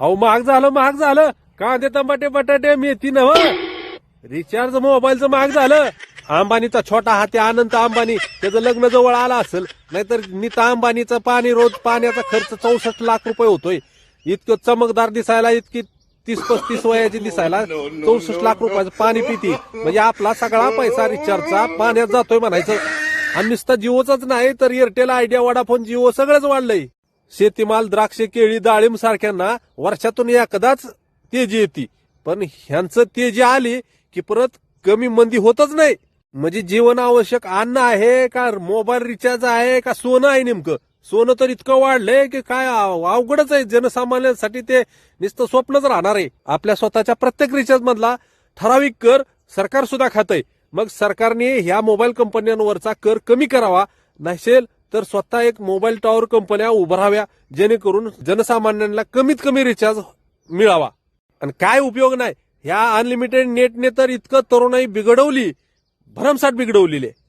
अहो महाग झालं महाग झालं. कांदे टमाटे बटाटे मेथी नव रिचार्ज मोबाईलचं महाग झालं. अंबानीचा छोटा हाती अनंत अंबानी. त्याचं लग्न जवळ आलं असेल नाहीतर नीता अंबानीचं पाणी रोज पाण्याचा खर्च चौसष्ट लाख रुपये होतोय. इतकं चमकदार दिसायला इतकी तीस पस्तीस वयाची दिसायला चौसष्ट लाख रुपयाचं पाणी पिती. म्हणजे आपला सगळा पैसा रिचार्जचा पाण्यात जातोय म्हणायचं. आणि नुसतं जिओचाच नाही तर एअरटेल आयडिया वडाफोन जिओ सगळंच वाढलंय. शेतीमाल द्राक्ष केळी डाळिंब सारख्यांना वर्षातून एकदाच तेजी येते. पण ह्यांचं तेजी आली की परत कमी मंदी होतच नाही. म्हणजे जीवन आवश्यक अन्न आहे का मोबाईल रिचार्ज आहे का सोनं आहे नेमकं? सोनं तर इतकं वाढलंय की काय अवघडच आहे. जनसामान्यांसाठी ते नुसतं स्वप्नच राहणार आहे. आपल्या स्वतःच्या प्रत्येक रिचार्ज मधला ठराविक कर सरकार सुद्धा आहे मग सरकारने ह्या मोबाईल कंपन्यांवरचा कर कमी करावा नसेल तर स्वतः एक मोबाईल टॉवर कंपन्या उभाराव्या जेणेकरून जनसामान्यांना कमीत कमी रिचार्ज मिळावा. आणि काय उपयोग नाही? ह्या अनलिमिटेड नेटने तर इतकं तरुणाई बिघडवली भरमसाठ बिघडवलेली. आहे